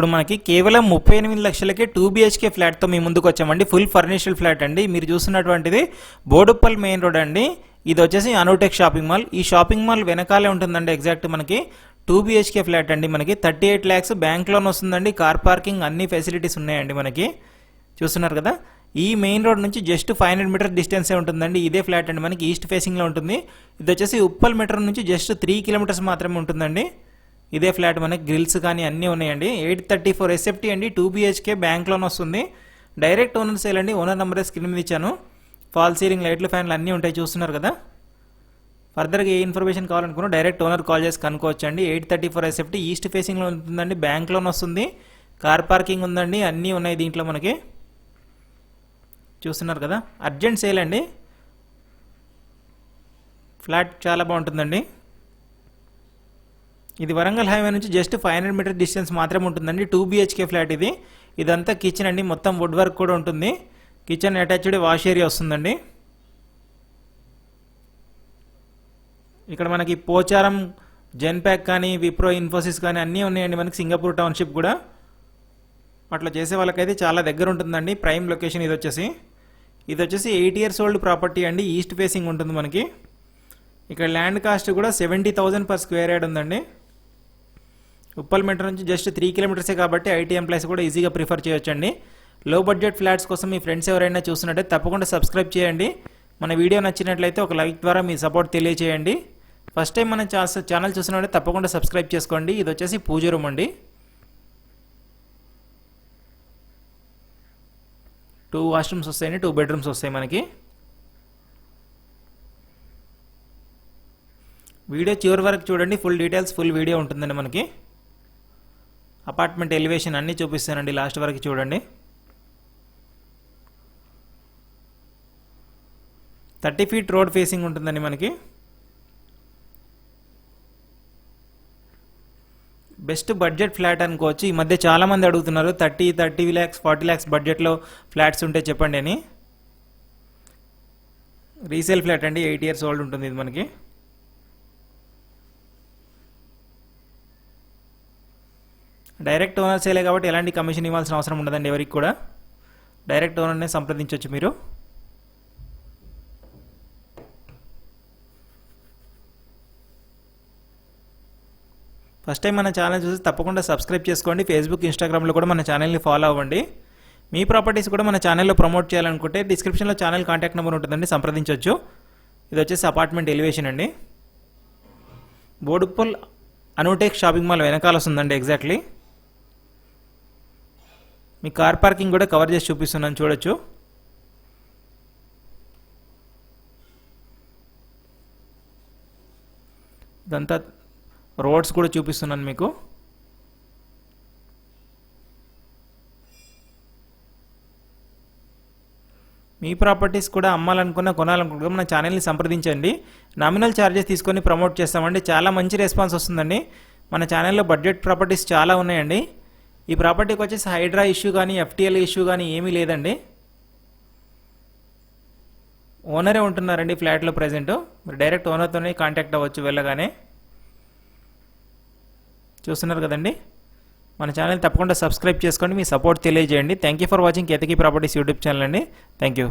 ఇప్పుడు మనకి కేవలం ముప్పై ఎనిమిది లక్షలకే టూ బీహెచ్కే ఫ్లాట్తో మీ ముందుకు వచ్చామండి. ఫుల్ ఫర్నిషడ్ ఫ్లాట్ అండి. మీరు చూస్తున్నటువంటిది బోడుప్పల్ మెయిన్ రోడ్ అండి. ఇది వచ్చేసి అనుటెక్ షాపింగ్ మాల్ ఈ షాపింగ్ మాల్ వెనకాలే ఉంటుందండి ఎగ్జాక్ట్ మనకి టూ బీహెచ్కే ఫ్లాట్ అండి మనకి. Thirty eight lakhs bank loan వస్తుందండి. కార్ పార్కింగ్ అన్ని ఫెసిలిటీస్ ఉన్నాయండి మనకి. చూస్తున్నారు కదా? ఈ మెయిన్ రోడ్ నుంచి జస్ట్ ఫైవ్ హండ్రెడ్ మీటర్ డిస్టెన్సే ఉంటుందండి. ఇదే ఫ్లాట్ అండి మనకి. ఈస్ట్ ఫేసింగ్లో ఉంటుంది. ఇది వచ్చేసి ఉప్పల్ మీటర్ నుంచి జస్ట్ త్రీ కిలోమీటర్స్ మాత్రమే ఉంటుందండి. ఇదే ఫ్లాట్ మనకి గ్రిల్స్ కానీ అన్నీ ఉన్నాయండి. ఎయిట్ థర్టీ ఫోర్ ఎస్ఎఫ్టీ అండి. టూ బీహెచ్కే బ్యాంక్ లోన్ వస్తుంది. డైరెక్ట్ ఓనర్ సేల్ అండి. ఓనర్ నెంబర్ స్క్రీన్ మీద ఇచ్చాను. ఫాల్ సీలింగ్ లైట్లు ఫ్యాన్లు అన్నీ ఉంటాయి చూస్తున్నారు కదా. ఫర్దర్గా ఏ ఇన్ఫర్మేషన్ కావాలనుకున్నా డైరెక్ట్ ఓనర్ కాల్ చేసి కనుక్కోవచ్చండి. Eight thirty four SFT east ఫేసింగ్లో ఉంటుందండి. బ్యాంక్ లోన్ వస్తుంది. కార్ పార్కింగ్ ఉందండి. అన్నీ ఉన్నాయి దీంట్లో మనకి. చూస్తున్నారు కదా. అర్జెంట్ సేల్ అండి. ఫ్లాట్ చాలా బాగుంటుందండి. ఇది వరంగల్ హైవే నుంచి just five hundred metre distance మాత్రమే ఉంటుందండి. టూ బీహెచ్కే ఫ్లాట్ ఇది. ఇదంతా కిచెన్ అండి. మొత్తం వుడ్ వర్క్ కూడా ఉంటుంది. కిచెన్ అటాచ్డ్ వాష్ ఏరియా వస్తుందండి. ఇక్కడ మనకి పోచారం జెన్ప్యాక్ కానీ విప్రో ఇన్ఫోసిస్ కానీ అన్నీ ఉన్నాయండి మనకి సింగపూర్ టౌన్షిప్ కూడా. అట్లా చేసే వాళ్ళకైతే చాలా దగ్గర ఉంటుందండి. ప్రైమ్ లొకేషన్ ఇది వచ్చేసి. ఇది వచ్చేసి ఎయిట్ ఇయర్స్ ఓల్డ్ ప్రాపర్టీ అండి. ఈస్ట్ ఫేసింగ్ ఉంటుంది మనకి. ఇక్కడ ల్యాండ్ కాస్ట్ కూడా seventy thousand per square yard ఉందండి. ఉప్పల్ నుంచి జస్ట్ త్రీ కిలోమీటర్సే కాబట్టి ఐటీ ఎంప్లాయీస్ కూడా ఈజీగా ప్రిఫర్ చేయొచ్చండి. లో బడ్జెట్ ఫ్లాట్స్ కోసం మీ ఫ్రెండ్స్ ఎవరైనా చూస్తున్నట్టే తప్పకుండా సబ్స్క్రైబ్ చేయండి. మన వీడియో నచ్చినట్లయితే ఒక లైక్ ద్వారా మీ సపోర్ట్ తెలియచేయండి. ఫస్ట్ టైం మన ఛానల్ చూసినట్టే తప్పకుండా సబ్స్క్రైబ్ చేసుకోండి. ఇది వచ్చేసి పూజ రూమ్ అండి. టూ వాష్రూమ్స్ వస్తాయండి టూ బెడ్రూమ్స్ వస్తాయి మనకి. వీడియో చివరి వరకు చూడండి. ఫుల్ డీటెయిల్స్ ఫుల్ వీడియో ఉంటుందండి మనకి. అపార్ట్మెంట్ ఎలివేషన్ అన్నీ చూపిస్తానండి లాస్ట్ వరకు చూడండి. థర్టీ ఫీట్ రోడ్ ఫేసింగ్ ఉంటుందండి మనకి. బెస్ట్ బడ్జెట్ ఫ్లాట్ అనుకోవచ్చు. ఈ మధ్య చాలామంది అడుగుతున్నారు thirty thirty lakhs forty lakhs బడ్జెట్లో ఫ్లాట్స్ ఉంటే చెప్పండి అని. రీసేల్ ఫ్లాట్ అండి ఎయిట్ ఇయర్స్ ఓల్డ్ ఉంటుంది ఇది మనకి. డైరెక్ట్ ఓనర్ సేలే కాబట్టి ఎలాంటి కమిషన్ ఇవ్వాల్సిన అవసరం ఉండదండి ఎవరికి కూడా. డైరెక్ట్ ఓనర్నే సంప్రదించవచ్చు మీరు. ఫస్ట్ టైం మన ఛానల్ చూసి తప్పకుండా సబ్స్క్రైబ్ చేసుకోండి. ఫేస్బుక్ ఇన్స్టాగ్రామ్లో కూడా మన ఛానల్ని ఫాలో అవ్వండి. మీ ప్రాపర్టీస్ కూడా మన ఛానల్లో ప్రమోట్ చేయాలనుకుంటే డిస్క్రిప్షన్లో ఛానల్ కాంటాక్ట్ నెంబర్ ఉంటుందండి సంప్రదించవచ్చు ఇది వచ్చేసి అపార్ట్మెంట్ ఎలివేషన్ అండి. బోడుప్పల్ అనుటెక్ షాపింగ్ మాల్ వెనకాల వస్తుందండి ఎగ్జాక్ట్లీ. మీ కార్ పార్కింగ్ కూడా కవర్ చేసి చూపిస్తున్నాను చూడొచ్చు. ఇదంతా రోడ్స్ కూడా చూపిస్తున్నాను మీకు. మీ ప్రాపర్టీస్ కూడా అమ్మాలనుకున్నా కొనాలనుకున్నా మన ఛానల్ని సంప్రదించండి. నామినల్ ఛార్జెస్ తీసుకొని ప్రమోట్ చేస్తామండి. చాలా మంచి రెస్పాన్స్ వస్తుందండి. మన ఛానల్లో బడ్జెట్ ప్రాపర్టీస్ చాలా ఉన్నాయండి. ఈ ప్రాపర్టీకి వచ్చేసి హైడ్రా ఇష్యూ కానీ ఎఫ్టీఎల్ ఇష్యూ కానీ ఏమీ లేదండి. ఓనరే ఉంటున్నారండి ఫ్లాట్లో ప్రజెంట్. మీరు డైరెక్ట్ ఓనర్తోనే కాంటాక్ట్ అవ్వచ్చు వెళ్ళగానే. చూస్తున్నారు కదండి. మన ఛానల్ తప్పకుండా సబ్స్క్రైబ్ చేసుకోండి. మీ సపోర్ట్ తెలియజేయండి. Thank you for watching Ketaki properties YouTube channel అండి. Thank you.